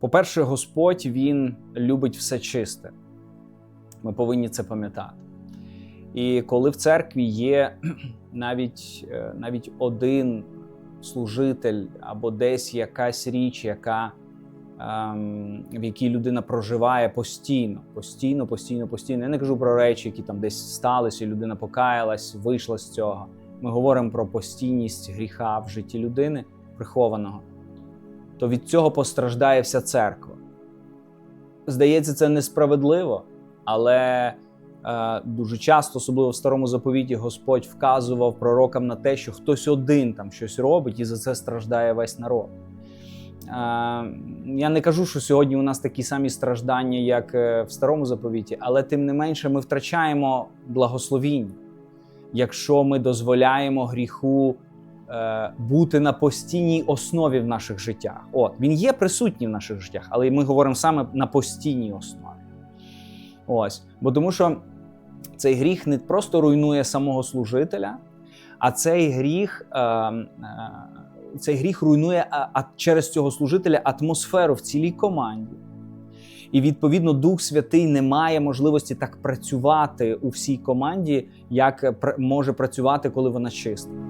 По-перше, Господь Він любить все чисте. Ми повинні це пам'ятати. І коли в церкві є навіть, е, навіть один служитель або десь якась річ, яка, ем, в якій людина проживає постійно, постійно, постійно, постійно. Я не кажу про речі, які там десь сталися, і людина покаялась, вийшла з цього. Ми говоримо про постійність гріха в житті людини, прихованого. То від цього постраждає вся церква. Здається, це несправедливо, але е, дуже часто, особливо в старому заповіті, Господь вказував пророкам на те, що хтось один там щось робить, і за це страждає весь народ. Е, я не кажу, що сьогодні у нас такі самі страждання, як е, в старому заповіті, але тим не менше ми втрачаємо благословіння, якщо ми дозволяємо гріху бути на постійній основі в наших життях. От він є присутній в наших життях, але ми говоримо саме на постійній основі. Ось, бо тому що цей гріх не просто руйнує самого служителя, а цей гріх, е, е, цей гріх руйнує а, через цього служителя атмосферу в цілій команді. І відповідно Дух Святий не має можливості так працювати у всій команді, як може працювати, коли вона чиста.